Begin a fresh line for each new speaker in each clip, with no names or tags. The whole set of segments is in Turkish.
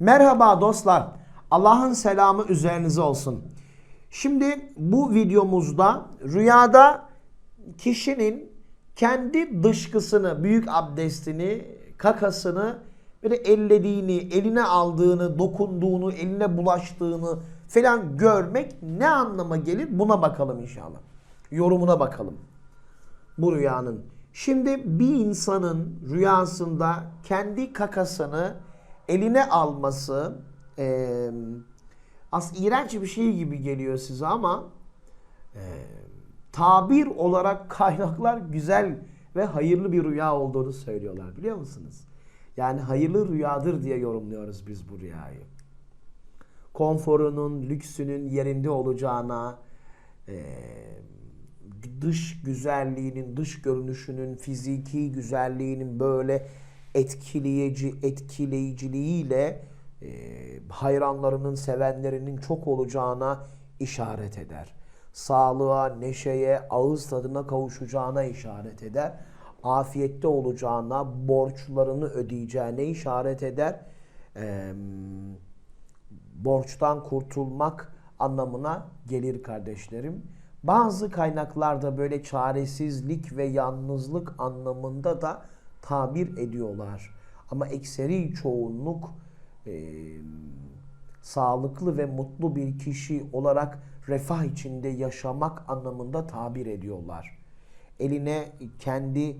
Merhaba dostlar. Allah'ın selamı üzerinize olsun. Şimdi bu videomuzda rüyada kişinin kendi dışkısını, büyük abdestini, kakasını böyle ellediğini, eline aldığını, dokunduğunu, eline bulaştığını falan görmek ne anlama gelir? Buna bakalım inşallah. Yorumuna bakalım bu rüyanın. Şimdi bir insanın rüyasında kendi kakasını eline alması eee aslında iğrenç bir şey gibi geliyor size ama eee, tabir olarak kaynaklar güzel ve hayırlı bir rüya olduğunu söylüyorlar biliyor musunuz? Yani hayırlı rüyadır diye yorumluyoruz biz bu rüyayı. Konforunun, lüksünün yerinde olacağına, eee dış güzelliğinin, dış görünüşünün, fiziki güzelliğinin böyle etkileyici, etkileyiciliğiyle e, hayranlarının, sevenlerinin çok olacağına işaret eder. Sağlığa, neşeye, ağız tadına kavuşacağına işaret eder. Afiyette olacağına, borçlarını ödeyeceğine işaret eder. Eee borçtan kurtulmak anlamına gelir kardeşlerim. Bazı kaynaklarda böyle çaresizlik ve yalnızlık anlamında da tabir ediyorlar. Ama ekseri çoğunluk e, sağlıklı ve mutlu bir kişi olarak refah içinde yaşamak anlamında tabir ediyorlar. Eline kendi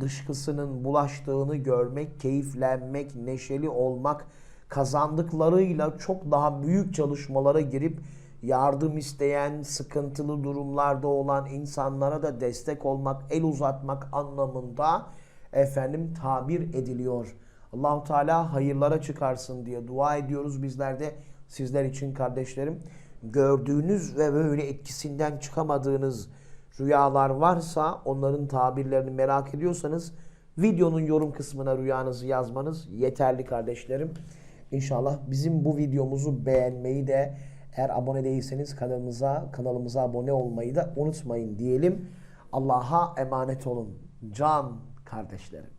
dışkısının bulaştığını görmek, keyiflenmek, neşeli olmak, kazandıklarıyla çok daha büyük çalışmalara girip yardım isteyen, sıkıntılı durumlarda olan insanlara da destek olmak, el uzatmak anlamında efendim tabir ediliyor. Allahu Teala hayırlara çıkarsın diye dua ediyoruz bizler de sizler için kardeşlerim. Gördüğünüz ve böyle etkisinden çıkamadığınız rüyalar varsa onların tabirlerini merak ediyorsanız videonun yorum kısmına rüyanızı yazmanız yeterli kardeşlerim. İnşallah bizim bu videomuzu beğenmeyi de eğer abone değilseniz kanalımıza kanalımıza abone olmayı da unutmayın diyelim. Allah'a emanet olun can kardeşlerim.